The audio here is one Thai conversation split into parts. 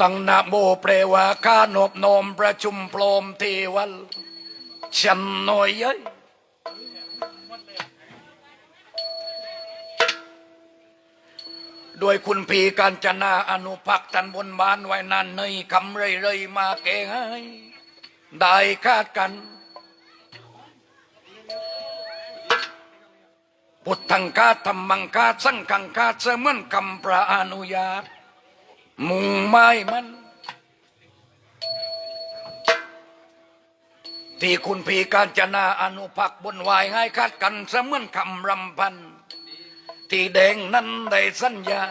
ตั้งนะโมเปลว่าการอบนมประชุมโปรมเทวันฉันหน่อยเย้ยโดยคุณพีการจนาอนุพักตันบนบานไว้นานในคำเรื่อยๆมาเกงให้ได้คาดกัน พุทธังคาธรรมังคาสังฆังคาเสมือนคำพระอนุญาต มุ่งไม้มัน ที่คุณพีการจนาอนุพักบนวายให้คาดกันเสมือนคำรำพัน ที่แดงนั้นได้สัญญา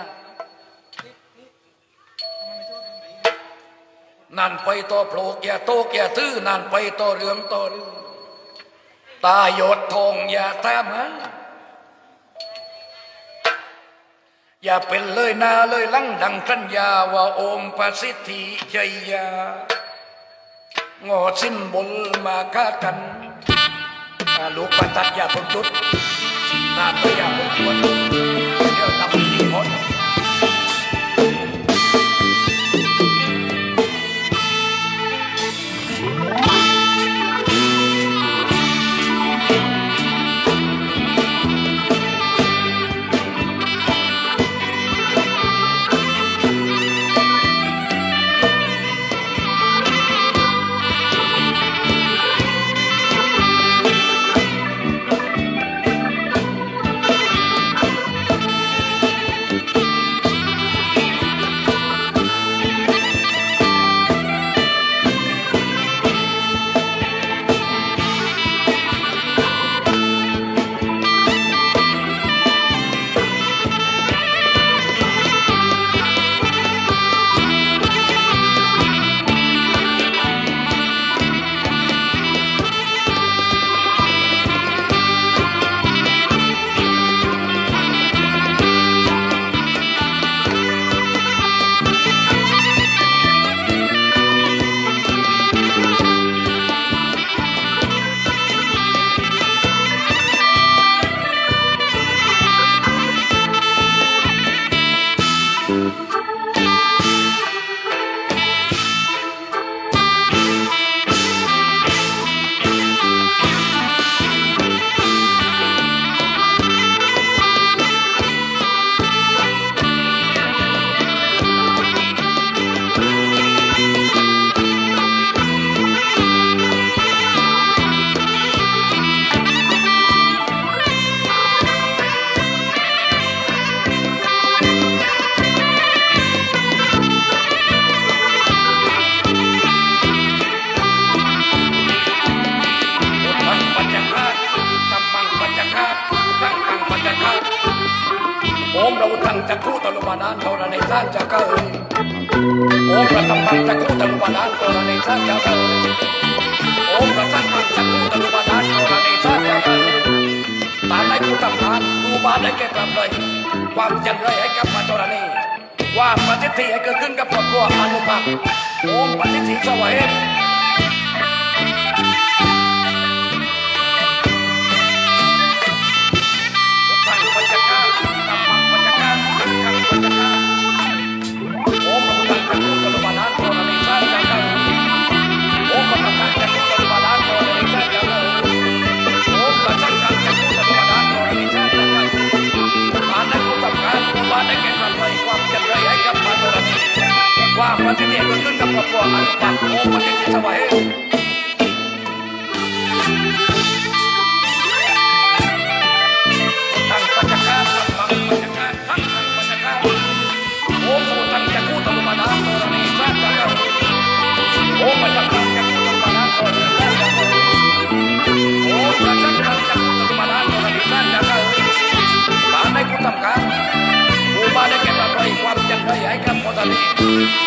นั่นไปต่อโปลกอย่าโตกอย่าตื้อนั่นไปต่อเรื่องต่อเรื่องตาหยดทองอย่าตามหา อย่าเป็นเลยนาเลยลังดังสัญญาว่าอมประสิทธิชัยยางอสิ้นบนมาฆ่ากันลูกประตัดอย่าเพิ่งจุดนาก็อย่าเพิ่งชวน จักขุตลุมาดานเท่านั้นในสร้างจักรเอ๋ยโอมพระธรรมจักขุตลุมาดานเท่านั้นในสร้างจักรเอ๋ยโอมพระสังฆจักขุตลุมาดานเท่านั้นในสร้างจักรเอ๋ยตามในกูทำงานดูบ้านได้แก่กลับเลย ความจันไรให้กับมาจรณีควาปฏิทิให้เกิดขึ้นกับครอบครัวอนุภาคโอมปฏิทิสวัย ว่าปฏิเสธเกิดขึ้นกับครอบครัวอนุปักโอมปฏิเสธสวัยตั้งปัญจการตัมมังปัญจการทั้งทั้งปัญจการโอมโสตังจักขุตลุมานาโตระเนสานจักรโอมปัญจการจักขุตลุมานาโตระเนสานจักรโอมปัญจการจักขุตลุมานาโตระเนสานจักรบ้านในกูทำการกูบานได้แก่ประภัยความจันไรให้กับคนนี้ว่